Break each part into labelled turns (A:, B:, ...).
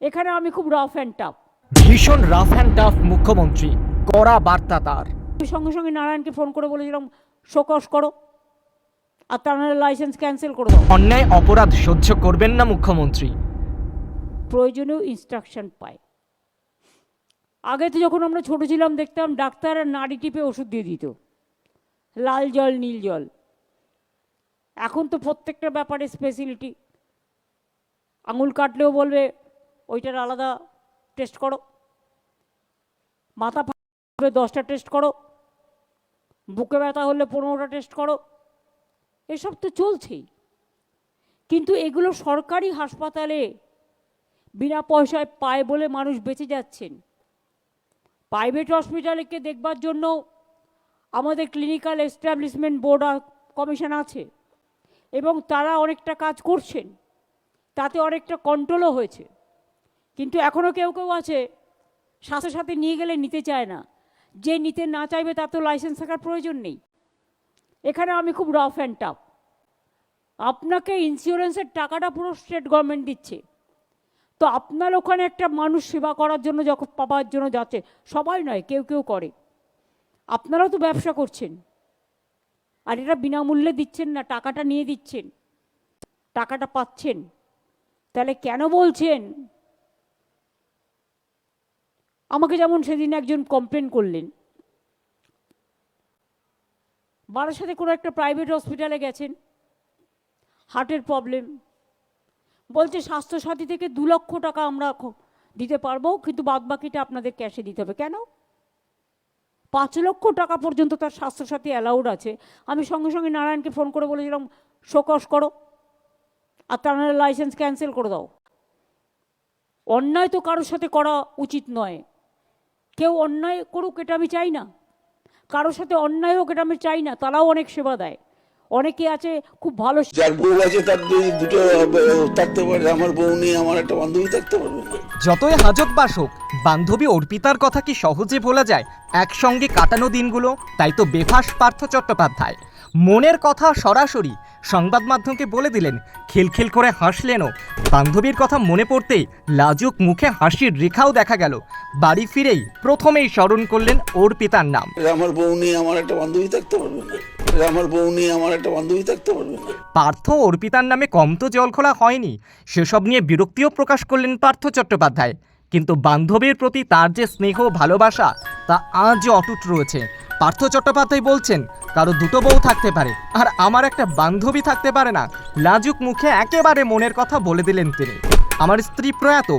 A: এখানে আমি খুব রাফ অ্যান্ড টাফ
B: ভীষণ রাফ অ্যান্ড টাফ মুখ্যমন্ত্রী কড়া বার্তা তার।
A: সঙ্গে সঙ্গে নারায়ণকে ফোন করে বলেছিলাম শোকস করো আর তার লাইসেন্স ক্যান্সেল করে দাও।
B: অন্যায় অপরাধ সহ্য করবেন না মুখ্যমন্ত্রী।
A: প্রয়োজনীয় ইনস্ট্রাকশন পায় আগে তো যখন আমরা ছোট ছিলাম দেখতাম ডাক্তার আর নাড়ি টিপে ওষুধ দিয়ে দিত। লাল জল নীল জল। এখন তো প্রত্যেকটা ব্যাপারে স্পেশালিটি আঙুল কাটলেও বলবে ওইটার আলাদা টেস্ট করো। মাথা ফাটবে দশটা টেস্ট করো। বুকে ব্যথা হলে পনেরোটা টেস্ট করো। এসব তো চলছেই। কিন্তু এগুলো সরকারি হাসপাতালে বিনা পয়সায় পায় বলে মানুষ বেঁচে যাচ্ছেন। প্রাইভেট হসপিটালকে দেখবার জন্য আমাদের ক্লিনিক্যাল এস্টাবলিশমেন্ট বোর্ড কমিশন আছে এবং তারা অনেকটা কাজ করছেন। তাতে অনেকটা কন্ট্রোলও হয়েছে। কিন্তু এখনও কেউ কেউ আছে সাথে সাথে নিয়ে গেলে নিতে চায় না। যে নিতে না চাইবে তার তো লাইসেন্স থাকার প্রয়োজন নেই। এখানে আমি খুব রাফ অ্যান্ড টাফ আপনাকে ইন্স্যুরেন্সের টাকাটা পুরো স্টেট গভর্নমেন্ট দিচ্ছে। তো আপনার ওখানে একটা মানুষ সেবা করার জন্য যখন পাবার জন্য যাচ্ছে, সবাই নয়, কেউ কেউ করে। আপনারাও তো ব্যবসা করছেন। আর এটা বিনামূল্যে দিচ্ছেন না, টাকাটা নিয়ে দিচ্ছেন। টাকাটা পাচ্ছেন। তাহলে কেন বলছেন? আমাকে যেমন সেদিন একজন কমপ্লেন করলেন। বারাসাতে কোনো একটা প্রাইভেট হসপিটালে গেছেন। হার্টের প্রবলেম বলছে, স্বাস্থ্যসাথী থেকে দু লক্ষ টাকা আমরা দিতে পারব, কিন্তু বাদবাকিটা আপনাদের ক্যাশে দিতে হবে। কেন? পাঁচ লক্ষ টাকা পর্যন্ত তার স্বাস্থ্যসাথী অ্যালাউড আছে। আমি সঙ্গে সঙ্গে নারায়ণকে ফোন করে বলেছিলাম, শোকস করো, আর তার লাইসেন্স ক্যান্সেল করে দাও। অন্যায় তো কারোর সাথে করা উচিত নয়। কেউ অন্যায় করুক এটা আমি চাই না। কারোর সাথে অন্যায় হোক এটা আমি চাই না। তারাও অনেক সেবা দেয়। অনেকে আছে খুব ভালো
C: যার বউ আছে তার দুটো থাকতে পারে। আমার বউ নেই আমার একটা বান্ধবী থাকতে পারবে।
B: যতই হাজত বাসক বান্ধবী অর্পিতার কথা কি সহজে ভোলা যায়? একসঙ্গে কাটানো দিনগুলো তাই তো বেফাস পার্থ চট্টোপাধ্যায়। মনের কথা সরাসরি সংবাদ মাধ্যমকে বলে দিলেন খিলখিল করে হাসলেনও। বান্ধবীর কথা মনে পড়তেই লাজুক মুখে হাসির রেখাও দেখা গেল। বাড়ি ফিরেই প্রথমেই স্মরণ করলেন ওর পিতার নাম।
C: আমার বউ নেই আমার একটা বান্ধবী থাকতে পারবে না। আমার বউ নেই আমার একটা বান্ধবী থাকতে পারবে না।
B: পার্থ অর্পিতার নামে কম তো জল খোলা হয়নি। সেসব নিয়ে বিরক্তিও প্রকাশ করলেন পার্থ চট্টোপাধ্যায়। কিন্তু বান্ধবীর প্রতি তার যে স্নেহ ভালোবাসা, তা আজও অটুট রয়েছে। পার্থ চট্টোপাধ্যায় বলছেন, কারও দুটো বউ থাকতে পারে, আর আমার একটা বান্ধবী থাকতে পারে না। লাজুক মুখে একেবারে মনের কথা বলে দিলেন তিনি। আমার স্ত্রী প্রয়াত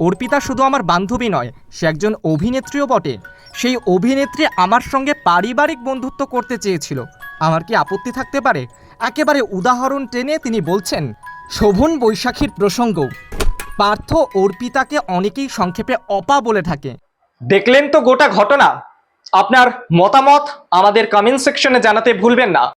B: অর্পিতা শুধু আমার বান্ধবী নয়, সে একজন অভিনেত্রীও বটে। সেই অভিনেত্রী আমার সঙ্গে পারিবারিক বন্ধুত্ব করতে চেয়েছিল। আমার কি আপত্তি থাকতে পারে? একেবারে উদাহরণ টেনে তিনি বলছেন, শোভন বৈশাখীর প্রসঙ্গ। পার্থ অর্পিতাকে অনেকেই সংক্ষেপে অপা বলে থাকে। দেখলেন তো গোটা ঘটনা? আপনার মতামত আমাদের কমেন্ট সেকশনে জানাতে ভুলবেন না।